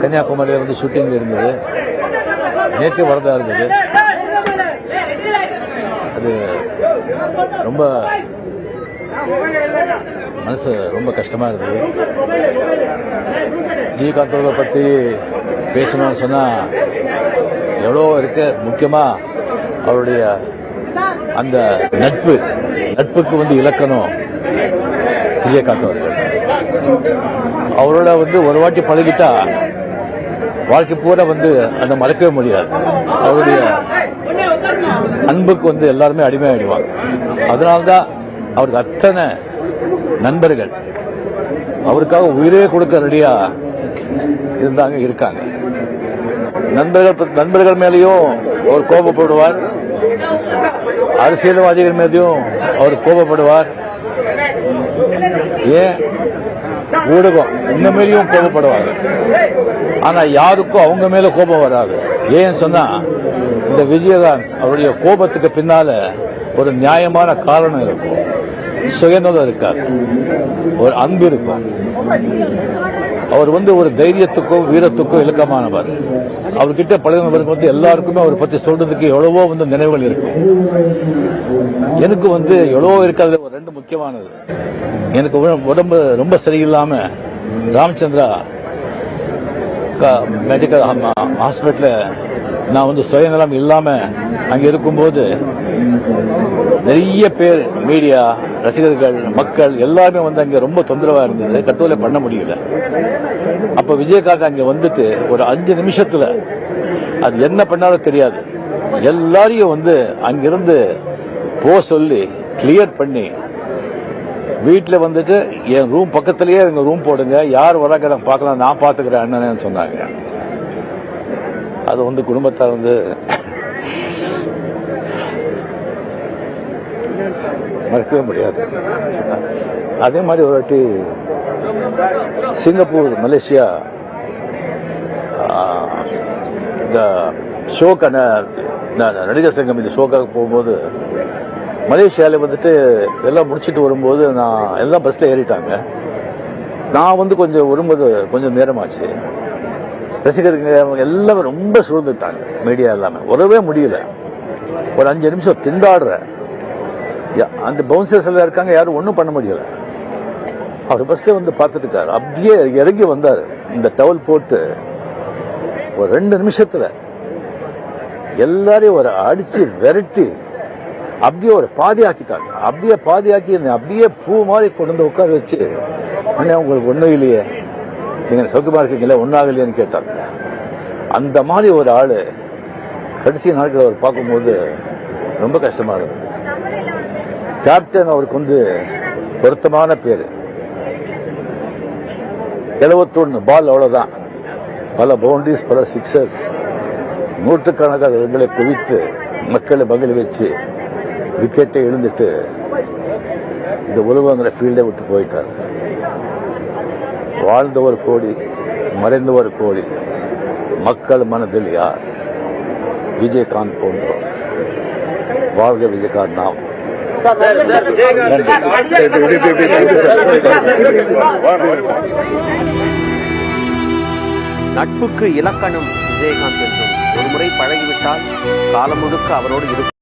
கன்னியாகுமரியில் வந்து ஷூட்டிங் இருந்தது. நேற்று வரதா இருந்தது. அது ரொம்ப மனசு ரொம்ப கஷ்டமா இருந்தது. விஜயகாந்த் அவர்களை பத்தி பேசணும்னு சொன்னா எவ்வளோ இருக்கு. முக்கியமா அவருடைய அந்த நட்பு நட்புக்கு வந்து இலக்கணம் விஜயகாந்த் அவர்கள். அவரோட வந்து ஒரு வாட்டி பழகிட்டா வாழ்க்கை பூரா வந்து அந்த மறக்கவே முடியாது. அவருடைய அன்புக்கு வந்து எல்லாருமே அடிமை ஆயிடுவாங்க அதனால்தான் அவருக்கு அத்தனை நண்பர்கள் அவருக்காக உயிரே கொடுக்க ரெடியா இருந்தாங்க இருக்காங்க. நண்பர்கள் நண்பர்கள் மேலேயும் அவர் கோபப்படுவார். அரசியல்வாதிகள் மீதையும் அவர் கோபப்படுவார். ஏன்? ஊடகம் இந்த மாதிரியும் கோபப்படுவாங்க. ஆனா யாருக்கும் அவங்க மேல கோபம் வராது. ஏன் சொன்னா இந்த விஜயகாந்த் அவருடைய கோபத்துக்கு பின்னால ஒரு நியாயமான காரணம் இருக்கும். சுயநலம் இருக்காது. ஒரு அன்பு இருக்கும் அவர் வந்து ஒரு தைரியத்துக்கும் வீரத்துக்கும் இலக்கமானவர். அவர்கிட்ட பழகினவருக்கு வந்து எல்லாருக்குமே அவரை பற்றி சொல்றதுக்கு எவ்வளவோ வந்து நினைவுகள் இருக்கும் எனக்கு வந்து எவ்வளவோ இருக்காது ஒரு ரெண்டு முக்கியமானது. எனக்கு உடம்பு ரொம்ப சரியில்லாம ராமச்சந்திரா மெடிக்கல் ஹாஸ்பிட்டல நான் வந்து சுயநலம் இல்லாம அங்க இருக்கும்போது நிறைய பேர் மீடியா ரசிகர்கள் மக்கள் எல்லாருமே வந்து அங்கே ரொம்ப தொந்தரவாக இருந்தது. கட்டுரை பண்ண முடியல. அப்போ விஜயகாந்த் அங்கே வந்துட்டு ஒரு அஞ்சு நிமிஷத்தில் அது என்ன பண்ணாலும் தெரியாது. எல்லாரையும் வந்து அங்கிருந்து போ சொல்லி கிளியர் பண்ணி வீட்டில் வந்துட்டு என் ரூம் பக்கத்துலேயே எங்கள் ரூம் போடுங்க. யார் வராங்க நான் பார்க்கலாம். நான் பார்த்துக்கிறேன் அண்ணன்னு சொன்னாங்க. அது வந்து குடும்பத்தார் வந்து மறக்கவே முடியாது. அதே மாதிரி ஒரு வாட்டி சிங்கப்பூர் மலேசியா இந்த ஷோக்கான நடிகர் சங்கம் இந்த ஷோக்காக போகும்போது மலேசியாவில் வந்துட்டு எல்லாம் முடிச்சிட்டு வரும்போது நான் எல்லாம் பஸ்ஸில் ஏறிட்டாங்க. நான் வந்து கொஞ்சம் வரும்போது கொஞ்சம் நேரமாச்சு. ரசிகர்கள் எல்லாமே ரொம்ப சூழ்ந்துட்டாங்க மீடியா எல்லாமே வரவே முடியல. ஒரு அஞ்சு நிமிஷம் திண்டாடுறேன். அந்த பவுன்சர்ஸ் எல்லாம் இருக்காங்க யாரும் ஒன்றும் பண்ண முடியல. அவர் ஃபஸ்ட்டே வந்து பார்த்துட்டு இருக்காரு அப்படியே இறங்கி வந்தார். இந்த டவல் போட்டு ஒரு ரெண்டு நிமிஷத்தில் எல்லாரையும் ஒரு அடிச்சு விரட்டி அப்படியே ஒரு பாதி ஆக்கிட்டாங்க. அப்படியே பாதி ஆக்கி அப்படியே பூ மாதிரி கொண்டு வந்து உட்கார வச்சு அண்ணே உங்களுக்கு ஒன்றும் இல்லையே. நீங்கள் சௌக்கியமா இருக்கீங்களே? ஒன்றாகலையேன்னு கேட்டாங்க. அந்த மாதிரி ஒரு ஆள் கடைசி நாட்கள் அவர் பார்க்கும்போது ரொம்ப கஷ்டமா இருந்தது. கேப்டன் அவருக்கு வந்து பொருத்தமான பேரு. எழுபத்தொன்னு பால் அவ்வளவுதான். பல பவுண்டரிஸ் பல சிக்ஸர்ஸ். நூற்றுக்கணக்கான ரன்களை குவித்து மக்களை மகிழ வச்சு விக்கெட்டை எழுந்துட்டு இந்த உலகங்கிற ஃபீல்டை விட்டு போயிட்டார். வாழ்ந்த ஒரு கோடி மறைந்த ஒரு கோடி. மக்கள் மனதில் யார்? விஜயகாந்த் போன்றோம் வாழ்க விஜயகாந்த் நாம். நட்புக்கு இலக்கணம் விஜயகாந்த் என்றும் ஒருமுறை பழகிவிட்டால் காலம் முழுக்க அவரோடு இருக்கும்